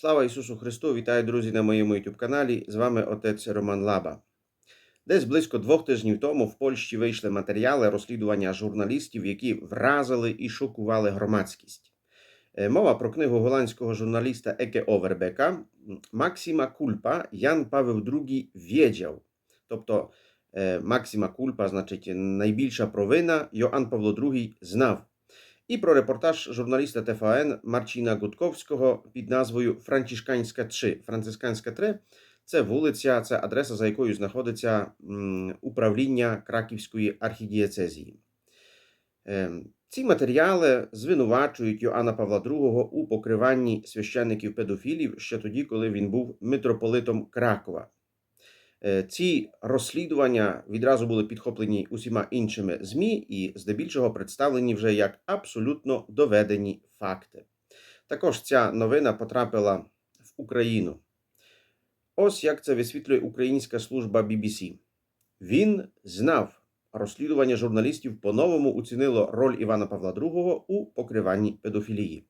Слава Ісусу Христу! Вітаю, друзі, на моєму youtube каналі. З вами отець Роман Лаба. Десь близько двох тижнів тому в Польщі вийшли матеріали розслідування журналістів, які вразили і шокували громадськість. Е, Мова про книгу голландського журналіста Еке Овербека Максима Кульпа Ян Павел II wiedział. Тобто е, Максима Кульпа, значить, найбільша провина Йоанн Павло II знав. І про репортаж журналіста ТФН Марчина Гудковського під назвою Францішканська 3. Францисканська 3 це вулиця, це адреса, за якою знаходиться управління Краківської архідієцезії. Ем, Ці матеріали звинувачують Йоанна Павла II у покриванні священників педофілів ще тоді, коли він був митрополитом Кракова. Е, Ці розслідування відразу були підхоплені усіма іншими ЗМІ і здебільшого представлені вже як абсолютно доведені факти. Також ця новина потрапила в Україну. Ось як це висвітлює українська служба BBC. Він знав, розслідування журналістів по-новому оцінило роль Івана Павла II у покриванні педофілії.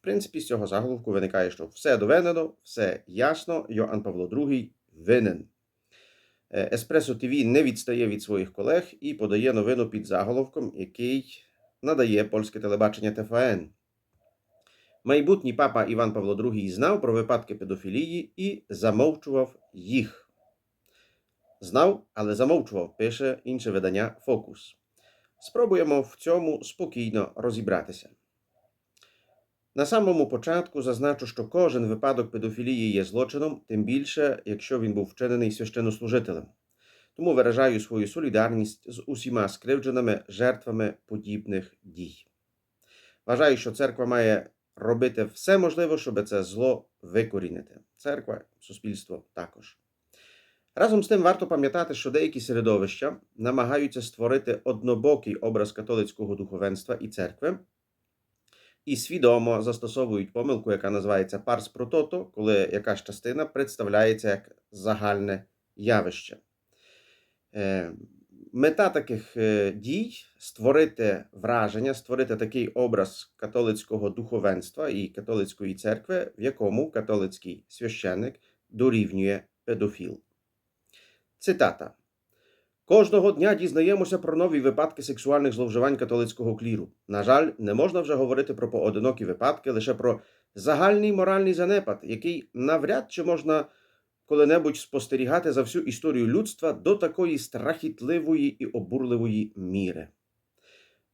В принципі, з цього заголовку виникає, що все доведено, все ясно, Йоанн Павло II винен. Е, Еспресо ТВ не відстає від своїх колег і подає новину під заголовком, який надає польське телебачення ТФН. Майбутній папа Іван Павло II знав про випадки педофілії і замовчував їх. Знав, але замовчував, пише інше видання Фокус. Спробуємо в цьому спокійно розібратися. На самому початку зазначу, що кожен випадок педофілії є злочином, тим більше, якщо він був вчинений священнослужителем. Тому виражаю свою солідарність з усіма скривдженими жертвами подібних дій. Вважаю, що церква має робити все можливе, щоб це зло викорінити. Церква, суспільство також. Разом з тим варто пам'ятати, що деякі середовища намагаються створити однобокий образ католицького духовенства і церкви, і свідомо застосовують помилку, яка називається парс протото, коли якась частина представляється як загальне явище. Е, Мета таких е, дій створити враження, створити такий образ католицького духовенства і католицької церкви, в якому католицький священник дорівнює педофіл. Цитата. Кожного дня дізнаємося про нові випадки сексуальних зловживань католицького кліру. На жаль, не можна вже говорити про поодинокі випадки, лише про загальний моральний занепад, який навряд чи можна коли-небудь спостерігати за всю історію людства до такої страхітливої і обурливої міри.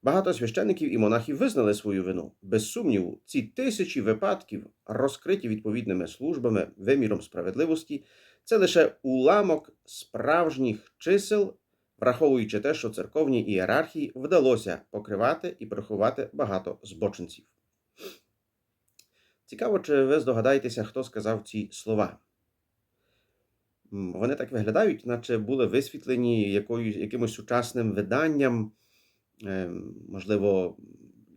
Багато священників і монахів визнали свою вину. Без сумніву, ці тисячі випадків, розкриті відповідними службами виміром справедливості, це лише уламок справжніх чисел, враховуючи те, що церковній ієрархії вдалося покривати і приховати багато збочинців. Цікаво, чи ви здогадаєтеся, хто сказав ці слова. Вони так виглядають, наче були висвітлені якоюсь, якимось сучасним виданням, е, можливо,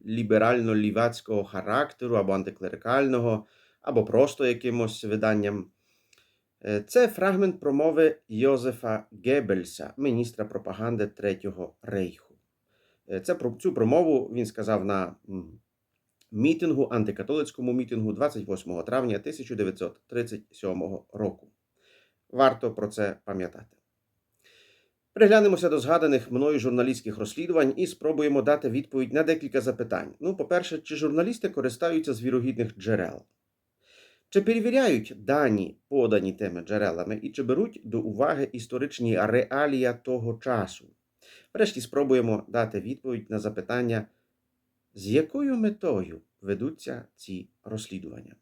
ліберально-лівацького характеру або антиклерикального, або просто якимось виданням. Е, Це фрагмент промови Йозефа Геббельса, міністра пропаганди Третього Рейху. Е, Це про цю промову він сказав на мітингу, антикатолицькому мітингу 28 травня 1937 року. Варто про це пам'ятати. Приглянемося до згаданих мною журналістських розслідувань і спробуємо дати відповідь на декілька запитань. Ну, по-перше, чи журналісти користуються з вірогідних джерел? Чи перевіряють дані, подані тими джерелами, і чи беруть до уваги історичні реалія того часу? Врешті спробуємо дати відповідь на запитання, з якою метою ведуться ці розслідування.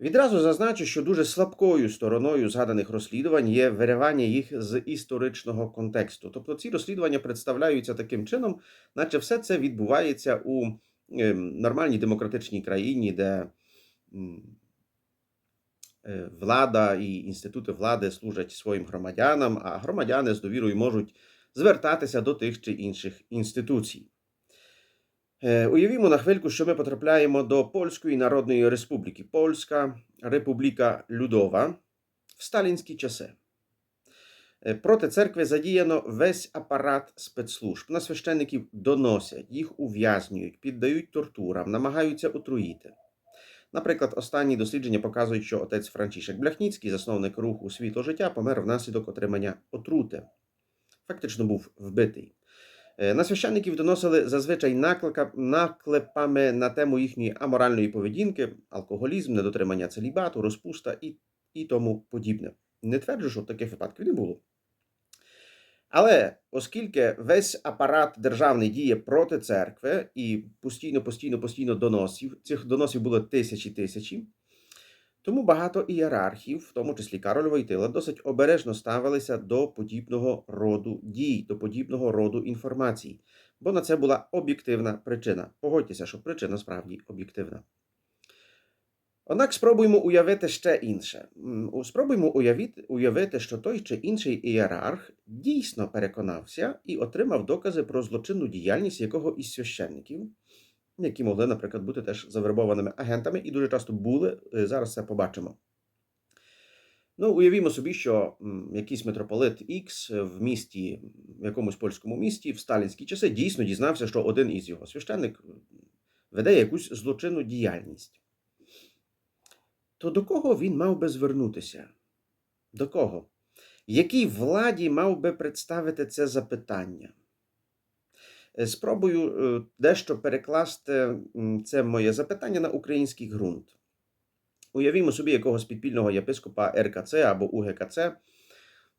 Відразу зазначу, що дуже слабкою стороною згаданих розслідувань є виривання їх з історичного контексту. Тобто ці розслідування представляються таким чином, наче все це відбувається у ем, нормальній демократичній країні, де влада і інститути влади служать своїм громадянам, а громадяни з довірою можуть звертатися до тих чи інших інституцій. Е, Уявімо на хвильку, що ми потрапляємо до Польської Народної Республіки. Польська Републіка Людова в сталінські часи. Е, Проти церкви задіяно весь апарат спецслужб. На священників доносять, їх ув'язнюють, піддають тортурам, намагаються отруїти. Наприклад, останні дослідження показують, що отець Франчишек Бляхніцький, засновник руху світло життя, помер внаслідок отримання отрути. Фактично був вбитий. Е, На священників доносили зазвичай наклика, наклепами на тему їхньої аморальної поведінки, алкоголізм, недотримання целібату, розпуста і, і тому подібне. Не тверджу, що таких випадків не було. Але оскільки весь апарат державний діє проти церкви і постійно, постійно, постійно доносів, цих доносів було тисячі тисячі, тому багато ієрархів, в тому числі Кароль Войтила, досить обережно ставилися до подібного роду дій, до подібного роду інформації, бо на це була об'єктивна причина. Погодьтеся, що причина справді об'єктивна. Однак спробуємо уявити ще інше. Спробуємо уявити, уявити, що той чи інший ієрарх дійсно переконався і отримав докази про злочинну діяльність якого із священників, які могли, наприклад, бути теж завербованими агентами і дуже часто були. Зараз це побачимо. Ну, уявімо собі, що якийсь митрополит X в місті, в якомусь польському місті в сталінські часи дійсно дізнався, що один із його священник веде якусь злочинну діяльність. То до кого він мав би звернутися? До кого? Якій владі мав би представити це запитання? Е, Спробую е, дещо перекласти це моє запитання на український ґрунт. Уявімо собі якогось підпільного єпископа РКЦ або УГКЦ.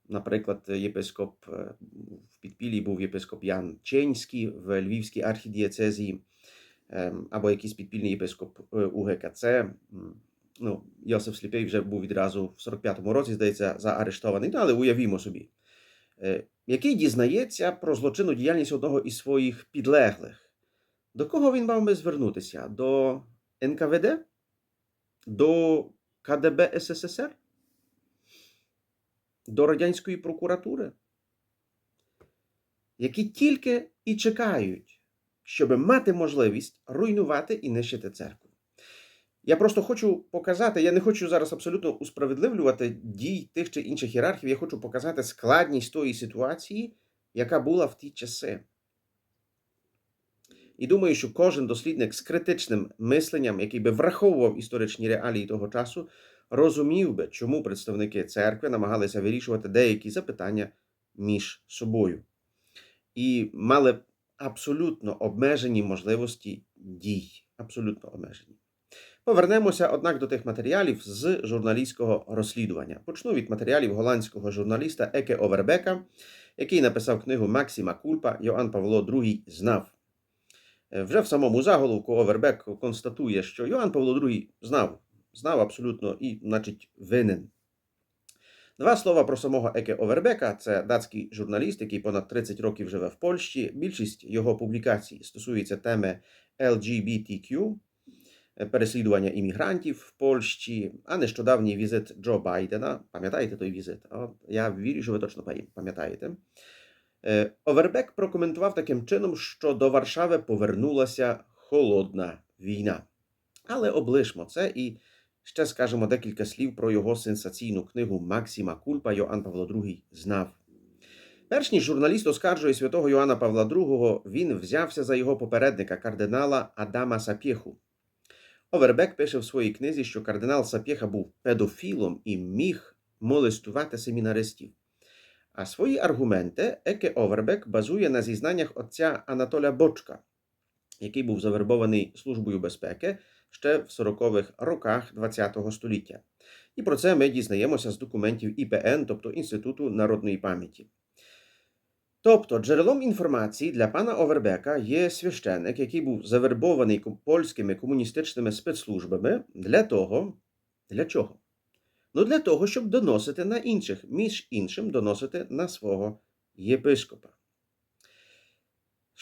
Наприклад, єпископ е, в підпіллі був єпископ Ян Ченський в Львівській архідієцезії, ем, або якийсь підпільний єпископ УГКЦ. Ну, Йосиф Сліпей вже був відразу в 45-му році, здається, заарештований, ну, але уявімо собі, е, який дізнається про злочинну діяльність одного із своїх підлеглих. До кого він мав би звернутися? До НКВД? До КДБ СССР? До Радянської прокуратури? Які тільки і чекають, щоб мати можливість руйнувати і нищити церкву. Я просто хочу показати, я не хочу зараз абсолютно усправедливлювати дій тих чи інших ієрархів, я хочу показати складність тої ситуації, яка була в ті часи. І думаю, що кожен дослідник з критичним мисленням, який би враховував історичні реалії того часу, розумів би, чому представники церкви намагалися вирішувати деякі запитання між собою. І мали абсолютно обмежені можливості дій. Абсолютно обмежені. Повернемося, однак, до тих матеріалів з журналістського розслідування. Почну від матеріалів голландського журналіста Еке Овербека, який написав книгу Максима Кульпа Йоанн Павло II знав. Е, Вже в самому заголовку Овербек констатує, що Йоанн Павло II знав, знав абсолютно і, значить, винен. Два слова про самого Еке Овербека. Це датський журналіст, який понад 30 років живе в Польщі. Більшість його публікацій стосується теми LGBTQ, переслідування іммігрантів в Польщі, а нещодавній візит Джо Байдена. Пам'ятаєте той візит? От, я вірю, що ви точно пам'ятаєте. Овербек прокоментував таким чином, що до Варшави повернулася холодна війна. Але облишмо це і ще скажемо декілька слів про його сенсаційну книгу Максима Кульпа Йоанн Павло II знав. Перш ніж журналіст оскаржує святого Йоанна Павла II, він взявся за його попередника кардинала Адама Сапєху. Овербек пише в своїй книзі, що кардинал Сапєха був педофілом і міг молестувати семінаристів. А свої аргументи Еке Овербек базує на зізнаннях отця Анатоля Бочка, який був завербований Службою безпеки ще в 40-х роках ХХ століття. І про це ми дізнаємося з документів ІПН, тобто Інституту народної пам'яті. Тобто, джерелом інформації для пана Овербека є священник, який був завербований польськими комуністичними спецслужбами для того, для чого? Ну, для того, щоб доносити на інших, між іншим, доносити на свого єпископа.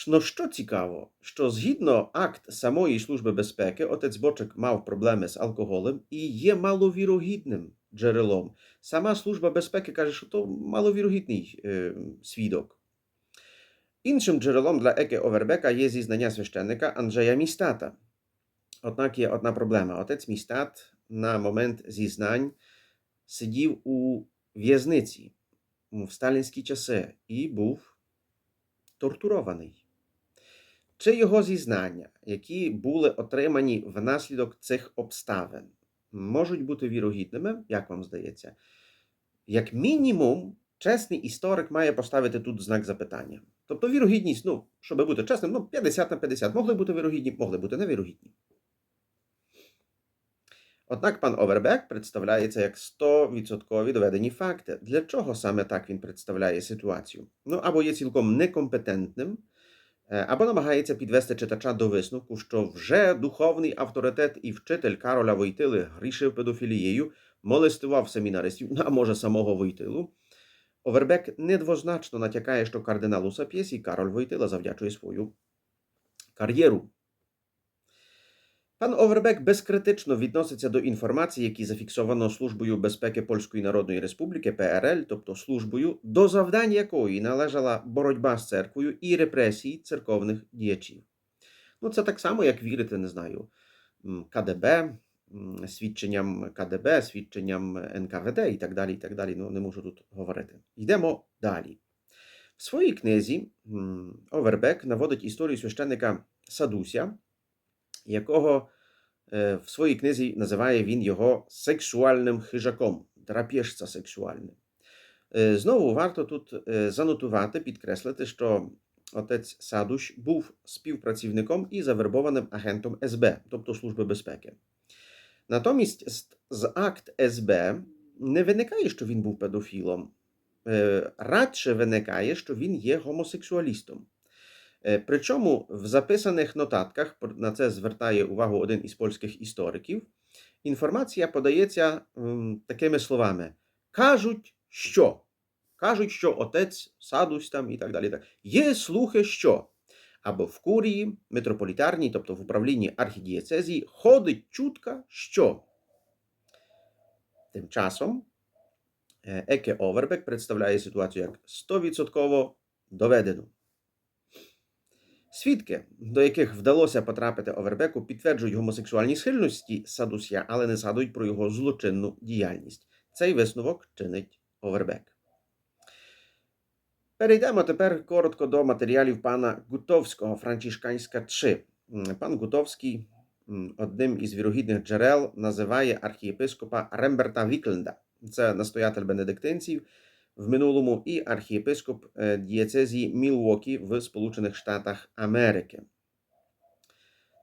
Ну, що цікаво, що згідно акт самої Служби безпеки, отець Бочек мав проблеми з алкоголем і є маловірогідним джерелом. Сама Служба безпеки каже, що то маловірогідний е, свідок. Іншим джерелом для Еке Овербека є зізнання священника Анджея Містата. Однак є одна проблема. Отець Містат на момент зізнань сидів у в'язниці в сталінські часи і був тортурований. Чи його зізнання, які були отримані внаслідок цих обставин, можуть бути вірогідними, як вам здається? Як мінімум, чесний історик має поставити тут знак запитання. Тобто вірогідність, ну, щоб бути чесним, ну, 50 на 50. Могли бути вірогідні, могли бути невірогідні. Однак пан Овербек представляється як 100% доведені факти. Для чого саме так він представляє ситуацію? Ну, або є цілком некомпетентним, е, або намагається підвести читача до висновку, що вже духовний авторитет і вчитель Кароля Войтили грішив педофілією, молестував семінаристів, а може самого Войтилу. Овербек недвозначно натякає, що кардиналу Сап'єсі Кароль Войтила завдячує свою кар'єру. Пан Овербек безкритично відноситься до інформації, які зафіксовано Службою безпеки Польської Народної Республіки ПРЛ, тобто службою, до завдань якої належала боротьба з церквою і репресії церковних діячів. Ну, це так само, як вірити, не знаю, КДБ, свідченням КДБ, свідченням НКВД і так далі. і так далі. Ну, не можу тут говорити. Йдемо далі. В своїй книзі Овербек наводить історію священника Садуся, якого е, в своїй книзі називає він його сексуальним хижаком, драпіжця сексуальним. Е, Знову варто тут е, занотувати, підкреслити, що отець Садуш був співпрацівником і завербованим агентом СБ, тобто Служби безпеки. Натомість з- акт СБ не виникає, що він був педофілом, радше виникає, що він є гомосексуалістом. Причому в записаних нотатках на це звертає увагу один із польських істориків. Інформація подається такими словами: кажуть, що. Кажуть, що отець Садусь там і так далі. Є слухи, що. Або в курії митрополітарній, тобто в управлінні архідієцезії, ходить чутка, що. Тим часом е, Еке Овербек представляє ситуацію як 100% доведену. Свідки, до яких вдалося потрапити Овербеку, підтверджують гомосексуальні схильності Садуся, але не згадують про його злочинну діяльність. Цей висновок чинить Овербек. Перейдемо тепер коротко до матеріалів пана Гутовського, Франчишканська 3. Пан Гутовський одним із вірогідних джерел називає архієпископа Ремберта Вікленда. Це настоятель бенедиктинців в минулому і архієпископ е, дієцезії Мілвокі в Сполучених Штатах Америки.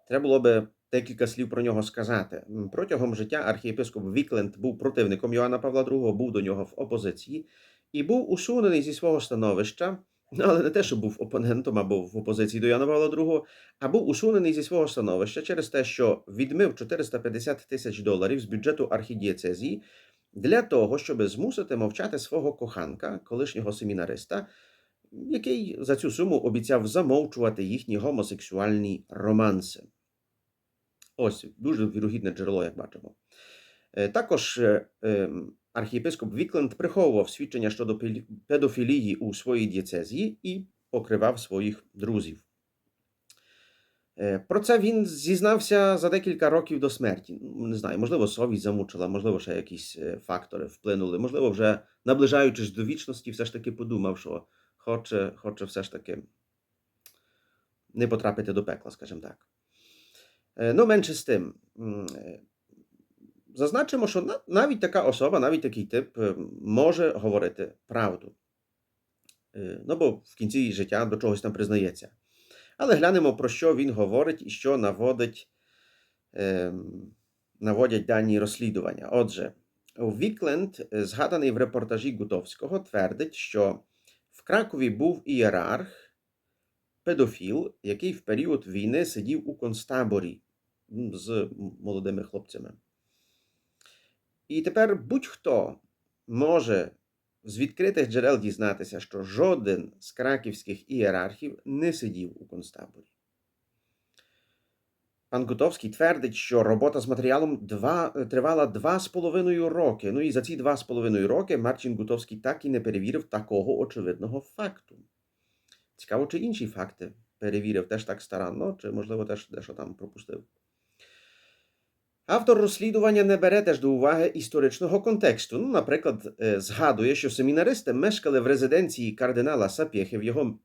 Треба було би декілька слів про нього сказати. Протягом життя архієпископ Вікленд був противником Йоанна Павла II, був до нього в опозиції і був усунений зі свого становища, ну, але не те, що був опонентом або в опозиції до Йоанна Павла II, а був усунений зі свого становища через те, що відмив 450 тисяч доларів з бюджету архідієцезії для того, щоб змусити мовчати свого коханка, колишнього семінариста, який за цю суму обіцяв замовчувати їхні гомосексуальні романси. Ось дуже вірогідне джерело, як бачимо. Е, Також е, ем, архієпископ Вікленд приховував свідчення щодо педофілії у своїй дієцезії і покривав своїх друзів. Е, Про це він зізнався за декілька років до смерті. Не знаю, можливо, совість замучила, можливо, ще якісь е, фактори вплинули. Можливо, вже наближаючись до вічності, все ж таки подумав, що хоче, хоче все ж таки не потрапити до пекла, скажімо так. Е, Ну, менше з тим. Зазначимо, що навіть така особа, навіть такий тип може говорити правду. Ну, бо в кінці життя до чогось там признається. Але глянемо, про що він говорить і що наводить, наводять дані розслідування. Отже, Вікленд, згаданий в репортажі Гутовського, твердить, що в Кракові був ієрарх, педофіл, який в період війни сидів у концтаборі з молодими хлопцями. І тепер будь-хто може з відкритих джерел дізнатися, що жоден з краківських ієрархів не сидів у концтаборі. Пан Гутовський твердить, що робота з матеріалом два, тривала два з половиною роки. Ну і за ці два з половиною роки Марчин Гутовський так і не перевірив такого очевидного факту. Цікаво, чи інші факти перевірив теж так старанно, чи, можливо, теж дещо там пропустив. Автор розслідування не бере теж до уваги історичного контексту. Ну, наприклад, е, згадує, що семінаристи мешкали в резиденції кардинала Сапєхи в його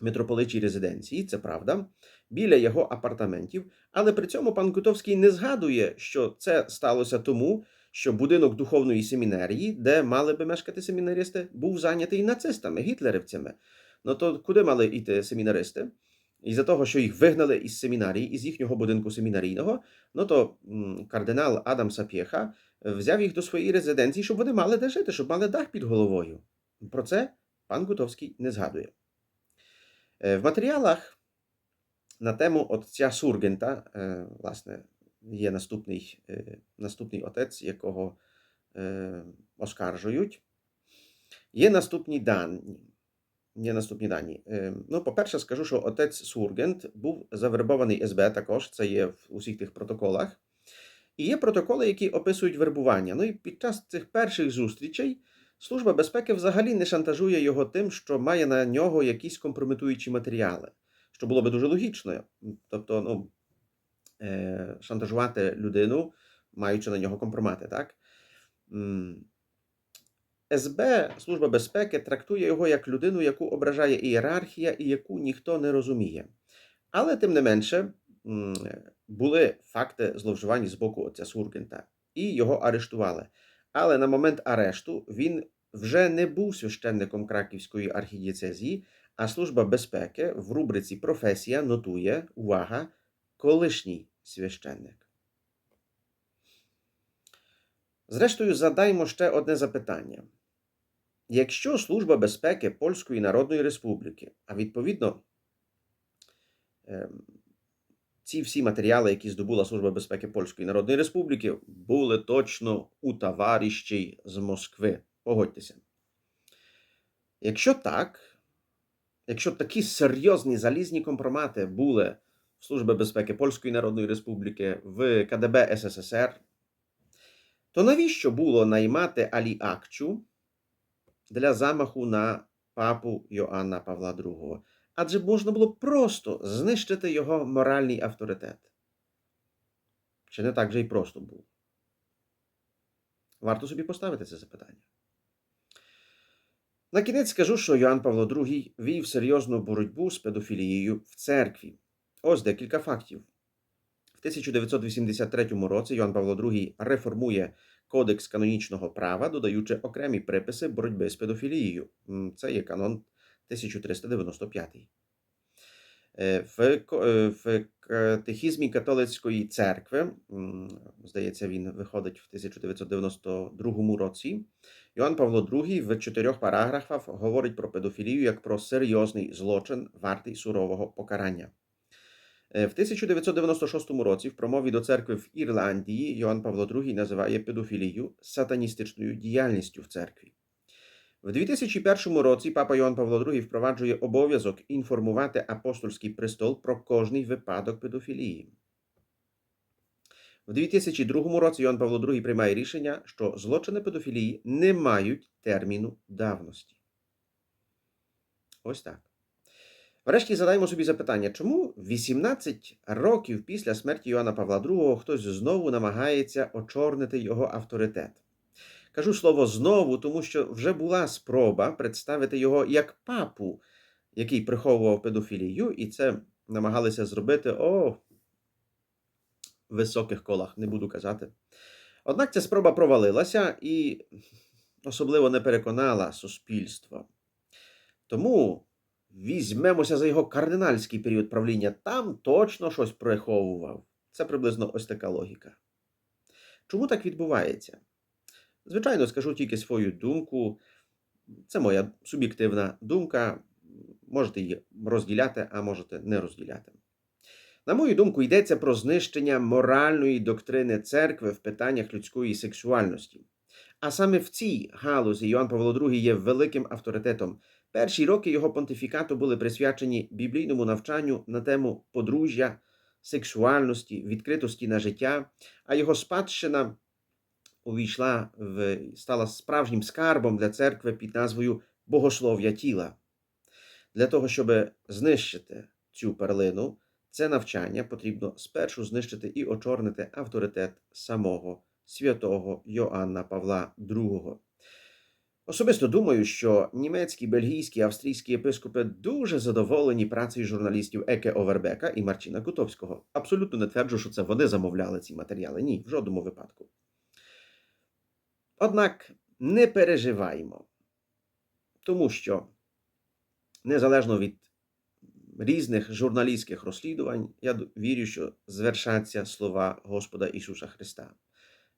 митрополичій резиденції, це правда, біля його апартаментів, але при цьому пан Кутовський не згадує, що це сталося тому, що будинок духовної семінарії, де мали би мешкати семінаристи, був зайнятий нацистами, гітлерівцями. Ну то куди мали йти семінаристи? І за того, що їх вигнали із семінарії, із їхнього будинку семінарійного, ну то кардинал Адам Сапєха взяв їх до своєї резиденції, щоб вони мали де жити, щоб мали дах під головою. Про це пан Гутовський не згадує. Е, В матеріалах на тему отця Сургента, е, власне, є наступний, е, наступний отець, якого е, оскаржують. Є наступні дані. Є наступні дані. Е, Ну, по-перше, скажу, що отець Сургент був завербований СБ також, це є в усіх тих протоколах. І є протоколи, які описують вербування. Ну і під час цих перших зустрічей Служба безпеки взагалі не шантажує його тим, що має на нього якісь компрометуючі матеріали, що було би дуже логічно. Тобто, ну, е, шантажувати людину, маючи на нього компромати, так? СБ, Служба безпеки, трактує його як людину, яку ображає ієрархія і яку ніхто не розуміє. Але, тим не менше, були факти зловживань з боку отця Сургента, і його арештували. Але на момент арешту він вже не був священником Краківської архідієцезії, а Служба безпеки в рубриці Професія нотує увага, колишній священник. Зрештою, задаймо ще одне запитання. Якщо Служба безпеки Польської Народної Республіки, а відповідно ем, ці всі матеріали, які здобула Служба безпеки Польської Народної Республіки, були точно у товаріщей з Москви. Погодьтеся. Якщо так, якщо такі серйозні залізні компромати були в Служби безпеки Польської Народної Республіки, в КДБ СССР, то навіщо було наймати Алі Акчу для замаху на папу Йоанна Павла II? Адже можна було просто знищити його моральний авторитет. Чи не так же й просто було? Варто собі поставити це запитання. На кінець скажу, що Йоанн Павло II вів серйозну боротьбу з педофілією в церкві. Ось декілька фактів. В 1983 році Йоанн Павло II реформує Кодекс канонічного права, додаючи окремі приписи боротьби з педофілією. Це є канон 1395. Е, В, е, в катехізмі католицької церкви, здається, він виходить в 1992 році. Йоанн Павло II в чотирьох параграфах говорить про педофілію як про серйозний злочин, вартий сурового покарання. Е, В 1996 році в промові до церкви в Ірландії Йоанн Павло II називає педофілію сатаністичною діяльністю в церкві. В 2001 році папа Йоанн Павло II впроваджує обов'язок інформувати апостольський престол про кожний випадок педофілії. В 2002 році Йоанн Павло II приймає рішення, що злочини педофілії не мають терміну давності. Ось так. Врешті задаємо собі запитання, чому 18 років після смерті Йоанна Павла II хтось знову намагається очорнити його авторитет? Кажу слово знову, тому що вже була спроба представити його як папу, який приховував педофілію, і це намагалися зробити о високих колах, не буду казати. Однак ця спроба провалилася і особливо не переконала суспільство. Тому візьмемося за його кардинальський період правління. Там точно щось приховував. Це приблизно ось така логіка. Чому так відбувається? Звичайно, скажу тільки свою думку. Це моя суб'єктивна думка. Можете її розділяти, а можете не розділяти. На мою думку, йдеться про знищення моральної доктрини церкви в питаннях людської сексуальності. А саме в цій галузі Йоанн Павло II є великим авторитетом. Перші роки його понтифікату були присвячені біблійному навчанню на тему подружжя, сексуальності, відкритості на життя, а його спадщина увійшла в стала справжнім скарбом для церкви під назвою Богослов'я тіла. Для того, щоб знищити цю перлину, це навчання потрібно спершу знищити і очорнити авторитет самого святого Йоанна Павла II. Особисто думаю, що німецькі, бельгійські, австрійські єпископи дуже задоволені працею журналістів Еке Овербека і Марчина Кутовського. Абсолютно не тверджу, що це вони замовляли ці матеріали. Ні, в жодному випадку. Однак не переживаємо, тому що незалежно від різних журналістських розслідувань, я вірю, що звершаться слова Господа Ісуса Христа.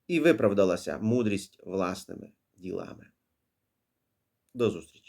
І виправдалася мудрість власними ділами. До зустрічі!